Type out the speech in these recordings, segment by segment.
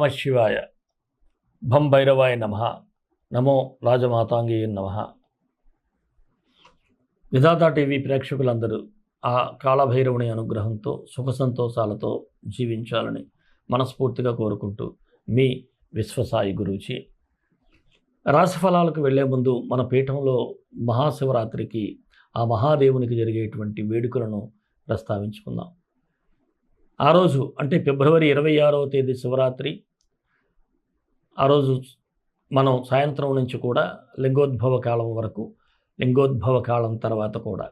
నమ శివాయ భం భైరవాయ నమ. నమో రాజమాతాంగి నమ. విధాత టీవీ ప్రేక్షకులందరూ ఆ కాళభైరవుని అనుగ్రహంతో సుఖ సంతోషాలతో జీవించాలని మనస్ఫూర్తిగా కోరుకుంటూ మీ విశ్వసాయి గురూజీ. రాశిఫలాలకు వెళ్ళే ముందు మన పీఠంలో మహాశివరాత్రికి ఆ మహాదేవునికి జరిగేటువంటి వేడుకలను ప్రస్తావించుకుందాం. ఆ రోజు అంటే ఫిబ్రవరి ఇరవై ఆరవ తేదీ శివరాత్రి ఆ రోజు మనం సాయంత్రం నుంచి కూడా లింగోద్భవ కాలం వరకు లింగోద్భవ కాలం తర్వాత కూడా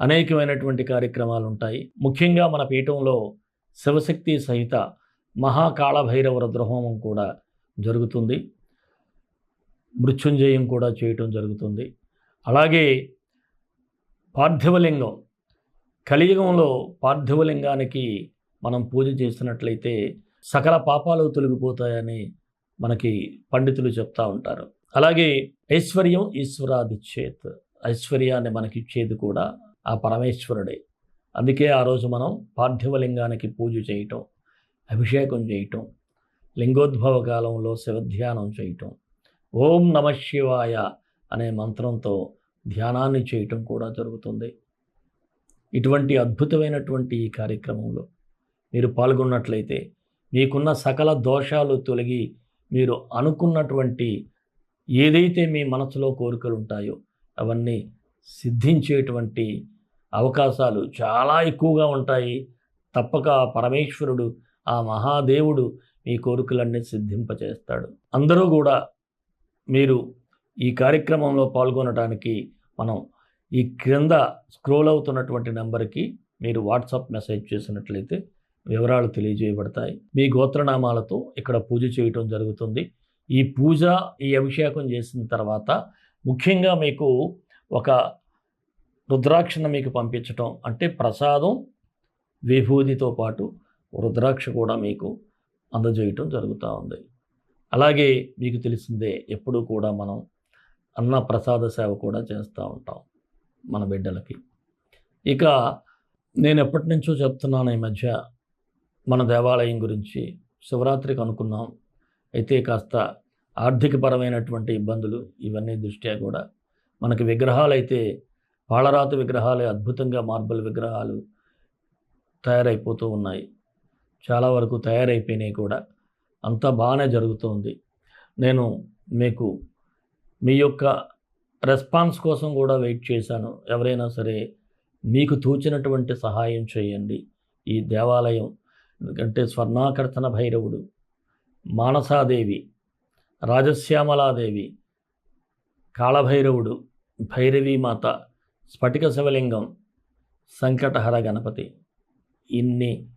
అనేకమైనటువంటి కార్యక్రమాలు ఉంటాయి. ముఖ్యంగా మన పీఠంలో శివశక్తి సహిత మహాకాళభైరవ రుద్రహోమం కూడా జరుగుతుంది. మృత్యుంజయం కూడా చేయటం జరుగుతుంది. అలాగే పార్థివలింగం కలియుగంలో పార్థివలింగానికి మనం పూజ చేసినట్లయితే సకల పాపాలు తొలగిపోతాయని మనకి పండితులు చెప్తా ఉంటారు. అలాగే ఐశ్వర్యం ఈశ్వరాదిచ్చేత్ ఐశ్వర్యాన్ని మనకి ఇచ్చేది కూడా ఆ పరమేశ్వరుడే. అందుకే ఆ రోజు మనం పార్థివలింగానికి పూజ చేయటం అభిషేకం చేయటం లింగోద్భవ కాలంలో శివధ్యానం చేయటం ఓం నమ శివాయ అనే మంత్రంతో ధ్యానాన్ని చేయటం కూడా జరుగుతుంది. ఇటువంటి అద్భుతమైనటువంటి ఈ కార్యక్రమంలో మీరు పాల్గొన్నట్లయితే మీకున్న సకల దోషాలు తొలగి మీరు అనుకున్నటువంటి ఏదైతే మీ మనసులో కోరికలు ఉంటాయో అవన్నీ సిద్ధించేటువంటి అవకాశాలు చాలా ఎక్కువగా ఉంటాయి. తప్పక పరమేశ్వరుడు ఆ మహాదేవుడు మీ కోరికలన్నీ సిద్ధింపచేస్తాడు. అందరూ కూడా మీరు ఈ కార్యక్రమంలో పాల్గొనడానికి మనం ఈ క్రింద స్క్రోల్ అవుతున్నటువంటి నెంబర్కి మీరు వాట్సాప్ మెసేజ్ చేసినట్లయితే వివరాలు తెలియజేయబడతాయి. మీ గోత్రనామాలతో ఇక్కడ పూజ చేయటం జరుగుతుంది. ఈ పూజ ఈ అభిషేకం చేసిన తర్వాత ముఖ్యంగా మీకు ఒక రుద్రాక్షను మీకు పంపించటం అంటే ప్రసాదం విభూతితో పాటు రుద్రాక్ష కూడా మీకు అందజేయటం జరుగుతూ ఉంది. అలాగే మీకు తెలిసిందే ఎప్పుడూ కూడా మనం అన్న ప్రసాద సేవ కూడా చేస్తూ ఉంటాం మన బిడ్డలకి. ఇక నేను ఎప్పటి నుంచో చెప్తున్నాను ఈ మధ్య మన దేవాలయం గురించి శివరాత్రికి అనుకున్నాం. అయితే కాస్త ఆర్థికపరమైనటువంటి ఇబ్బందులు ఇవన్నీ దృష్ట్యా కూడా మనకి విగ్రహాలు అయితే పాలరాతి విగ్రహాలే అద్భుతంగా మార్బల్ విగ్రహాలు తయారైపోతూ ఉన్నాయి. చాలా వరకు తయారైపోయినాయి కూడా. అంతా బాగానే జరుగుతుంది. నేను మీకు మీ యొక్క రెస్పాన్స్ కోసం కూడా వెయిట్ చేశాను. ఎవరైనా సరే మీకు తోచినటువంటి సహాయం చేయండి. ఈ దేవాలయం ఎందుకంటే స్వర్ణాకర్తన భైరవుడు మానసాదేవి రాజశ్యామలాదేవి కాళభైరవుడు భైరవీమాత స్ఫటిక శివలింగం సంకటహర గణపతి. ఇన్ని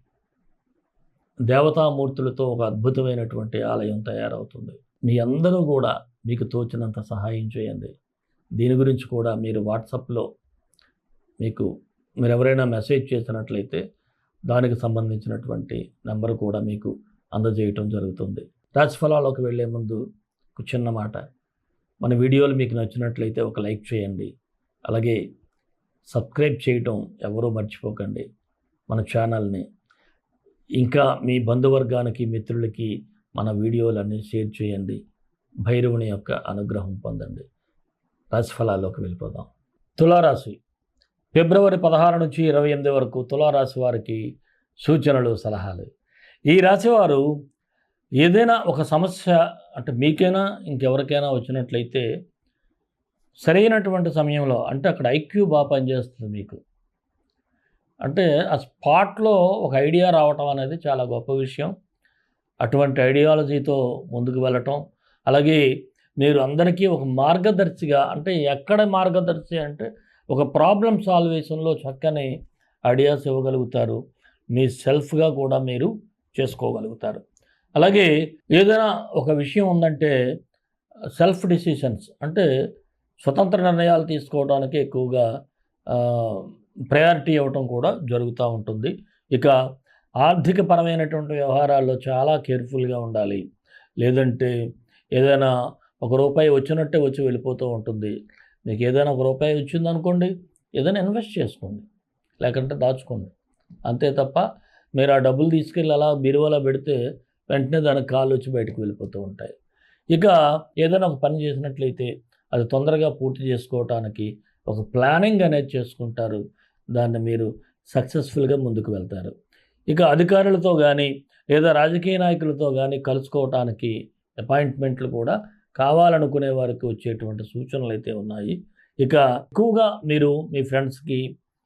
దేవతామూర్తులతో ఒక అద్భుతమైనటువంటి ఆలయం తయారవుతుంది. మీ అందరూ కూడా మీకు తోచినంత సహాయం చేయండి. దీని గురించి కూడా మీరు వాట్సాప్లో మీకు మీరు ఎవరైనా మెసేజ్ చేసినట్లయితే దానికి సంబంధించినటువంటి నెంబర్ కూడా మీకు అందజేయటం జరుగుతుంది. రాశిఫలాల్లోకి వెళ్ళే ముందు ఒక చిన్న మాట. మన వీడియోలు మీకు నచ్చినట్లయితే ఒక లైక్ చేయండి. అలాగే సబ్స్క్రైబ్ చేయటం ఎవరూ మర్చిపోకండి. మన ఛానల్ని. ఇంకా మీ బంధువర్గానికి మిత్రులకి మన వీడియోలన్నీ షేర్ చేయండి. భైరవుని యొక్క అనుగ్రహం పొందండి. రాశిఫలాల్లోకి వెళ్ళిపోదాం. తులారాశి. ఫిబ్రవరి పదహారు నుంచి ఇరవై ఎనిమిది వరకు తులారాశి వారికి సూచనలు సలహాలు. ఈ రాశివారు ఏదైనా ఒక సమస్య అంటే మీకైనా ఇంకెవరికైనా వచ్చినట్లయితే సరైనటువంటి సమయంలో అంటే అక్కడ ఐక్యూ బాగా పనిచేస్తుంది మీకు. అంటే ఆ స్పాట్లో ఒక ఐడియా రావటం అనేది చాలా గొప్ప విషయం. అటువంటి ఐడియాలజీతో ముందుకు వెళ్ళటం. అలాగే మీరు అందరికీ ఒక మార్గదర్శిగా అంటే ఎక్కడ మార్గదర్శి అంటే ఒక ప్రాబ్లం సాల్వేషన్లో చక్కని ఐడియాస్ ఇవ్వగలుగుతారు. మీ సెల్ఫ్గా కూడా మీరు చేసుకోగలుగుతారు. అలాగే ఏదైనా ఒక విషయం ఉందంటే సెల్ఫ్ డిసిషన్స్ అంటే స్వతంత్ర నిర్ణయాలు తీసుకోవడానికి ఎక్కువగా ప్రయారిటీ ఇవ్వటం కూడా జరుగుతూ ఉంటుంది. ఇక ఆర్థికపరమైనటువంటి వ్యవహారాల్లో చాలా కేర్ఫుల్గా ఉండాలి. లేదంటే ఏదైనా ఒక రూపాయి వచ్చినట్టే వచ్చి వెళ్ళిపోతూ ఉంటుంది. మీకు ఏదైనా ఒక రూపాయి వచ్చిందనుకోండి ఏదైనా ఇన్వెస్ట్ చేసుకోండి లేకుంటే దాచుకోండి. అంతే తప్ప మీరు ఆ డబ్బులు తీసుకెళ్ళి అలా బీరువాలో పెడితే వెంటనే దానికి కాళ్ళు వచ్చి బయటకు వెళ్ళిపోతూ ఉంటాయి. ఇక ఏదైనా ఒక పని చేసినట్లయితే అది తొందరగా పూర్తి చేసుకోవటానికి ఒక ప్లానింగ్ అనేది చేసుకుంటారు. దాన్ని మీరు సక్సెస్ఫుల్గా ముందుకు వెళ్తారు. ఇక అధికారులతో కానీ లేదా రాజకీయ నాయకులతో కానీ కలుసుకోవటానికి అపాయింట్మెంట్లు కూడా కావాలనుకునే వారికి వచ్చేటువంటి సూచనలు అయితే ఉన్నాయి. ఇక ఎక్కువగా మీరు మీ ఫ్రెండ్స్కి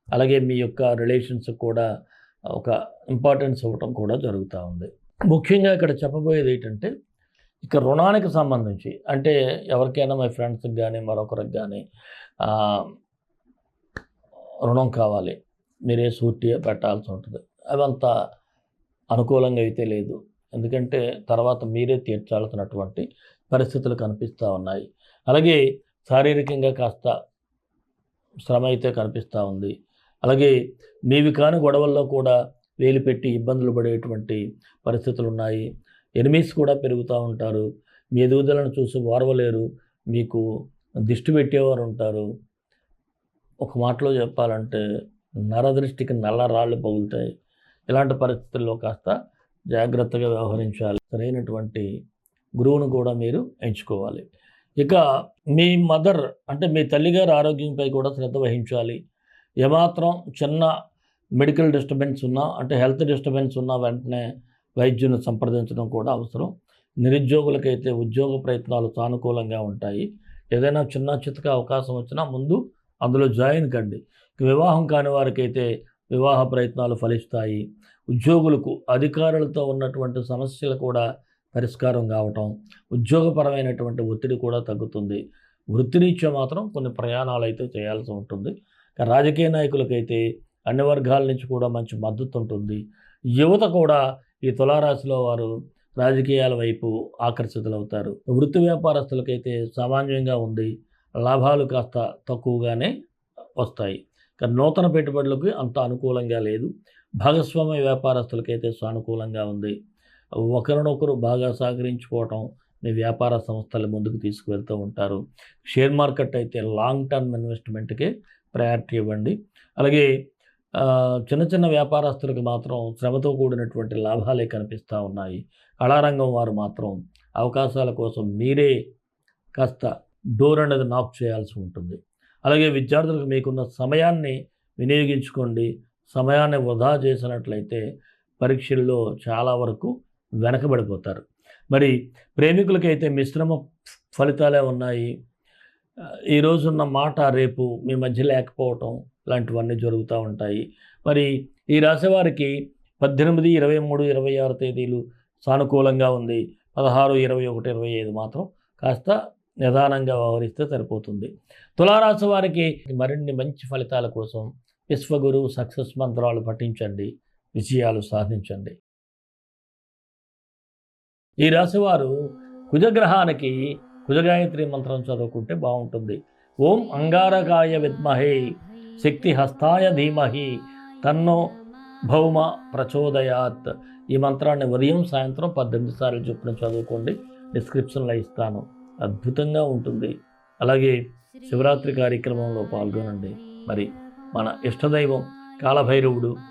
అలాగే మీ యొక్క రిలేషన్స్ కూడా ఒక ఇంపార్టెన్స్ ఇవ్వటం కూడా జరుగుతూ ఉంది. ముఖ్యంగా ఇక్కడ చెప్పబోయేది ఏంటంటే ఇక రుణానికి సంబంధించి అంటే ఎవరికైనా మీ ఫ్రెండ్స్కి కానీ మరొకరికి కానీ రుణం కావాలి. మీరే సూటి పెట్టాల్సి ఉంటుంది. అదంతా అనుకూలంగా అయితే లేదు. ఎందుకంటే తర్వాత మీరే తీర్చాల్సినటువంటి పరిస్థితులు కనిపిస్తూ ఉన్నాయి. అలాగే శారీరకంగా కాస్త శ్రమ అయితే కనిపిస్తూ ఉంది. అలాగే మీవి కాని గొడవల్లో కూడా వేలు పెట్టి ఇబ్బందులు పడేటువంటి పరిస్థితులు ఉన్నాయి. ఎనిమీస్ కూడా పెరుగుతూ ఉంటారు. మీ ఎదుగుదలను చూసి ఓర్వలేరు. మీకు దిష్టి పెట్టేవారు ఉంటారు. ఒక మాటలో చెప్పాలంటే నరదృష్టికి నల్ల రాళ్ళు పగులుతాయి. ఇలాంటి పరిస్థితుల్లో కాస్త జాగ్రత్తగా వ్యవహరించాలి. సరైనటువంటి గురువును కూడా మీరు ఎంచుకోవాలి. ఇక మీ మదర్ అంటే మీ తల్లిగారి ఆరోగ్యంపై కూడా శ్రద్ధ వహించాలి. ఏమాత్రం చిన్న మెడికల్ డిస్టర్బెన్స్ ఉన్నా అంటే హెల్త్ డిస్టర్బెన్స్ ఉన్నా వెంటనే వైద్యుని సంప్రదించడం కూడా అవసరం. నిరుద్యోగులకైతే ఉద్యోగ ప్రయత్నాలు సానుకూలంగా ఉంటాయి. ఏదైనా చిన్న చితక అవకాశం వచ్చినా ముందు అందులో జాయిన్ కండి. వివాహం కాని వారికైతే వివాహ ప్రయత్నాలు ఫలిస్తాయి. ఉద్యోగులకు అధికారులతో ఉన్నటువంటి సమస్యలు కూడా పరిష్కారం కావటం ఉద్యోగపరమైనటువంటి ఒత్తిడి కూడా తగ్గుతుంది. వృత్తిరీత్యా మాత్రం కొన్ని ప్రయాణాలు అయితే చేయాల్సి ఉంటుంది. రాజకీయ నాయకులకైతే అన్ని వర్గాల నుంచి కూడా మంచి మద్దతు ఉంటుంది. యువత కూడా ఈ తులారాశిలో వారు రాజకీయాల వైపు ఆకర్షితులవుతారు. వృత్తి వ్యాపారస్తులకైతే సామాన్యంగా ఉంది లాభాలు కాస్త తక్కువగానే వస్తాయి. కానీ నూతన పెట్టుబడులకు అంత అనుకూలంగా లేదు. భాగస్వామ్య వ్యాపారస్తులకైతే సానుకూలంగా ఉంది. ఒకరినొకరు బాగా సహకరించుకోవటం మీ వ్యాపార సంస్థలు ముందుకు తీసుకువెళ్తూ ఉంటారు. షేర్ మార్కెట్ అయితే లాంగ్ టర్మ్ ఇన్వెస్ట్మెంట్కే ప్రయారిటీ ఇవ్వండి. అలాగే చిన్న చిన్న వ్యాపారస్తులకు మాత్రం శ్రమతో కూడినటువంటి లాభాలే కనిపిస్తూ ఉన్నాయి. కళారంగం వారు మాత్రం అవకాశాల కోసం మీరే కాస్త డోర్ అనేది నాక్ చేయాల్సి ఉంటుంది. అలాగే విద్యార్థులకు మీకున్న సమయాన్ని వినియోగించుకోండి. సమయాన్ని వృధా చేసినట్లయితే పరీక్షల్లో చాలా వరకు వెనకబడిపోతారు. మరి ప్రేమికులకైతే మిశ్రమ ఫలితాలే ఉన్నాయి. ఈరోజున్న ఈ రోజున్న మాట రేపు మీ మధ్య లేకపోవటం లాంటివన్నీ జరుగుతూ ఉంటాయి. మరి ఈ రాశివారికి పద్దెనిమిది ఇరవై మూడు ఇరవై ఆరు తేదీలు సానుకూలంగా ఉంది. పదహారు ఇరవై ఒకటి ఇరవై ఐదు మాత్రం కాస్త నిదానంగా వ్యవహరిస్తే సరిపోతుంది. తులారాశి వారికి మరిన్ని మంచి ఫలితాల కోసం విశ్వగురు సక్సెస్ మంత్రాలు పఠించండి. విజయాలు సాధించండి. ఈ రాశివారు కుజగ్రహానికి కుజగాయత్రి మంత్రం చదువుకుంటే బాగుంటుంది. ఓం అంగారకాయ విద్మహే శక్తి హస్తాయ ధీమహి తన్నో భౌమ ప్రచోదయాత్. ఈ మంత్రాన్ని ఉదయం సాయంత్రం పద్దెనిమిది సార్లు చొప్పున చదువుకోండి. డిస్క్రిప్షన్లో ఇస్తాను. అద్భుతంగా ఉంటుంది. అలాగే శివరాత్రి కార్యక్రమంలో పాల్గొనండి. మరి మన ఇష్టదైవం కాలభైరవుడు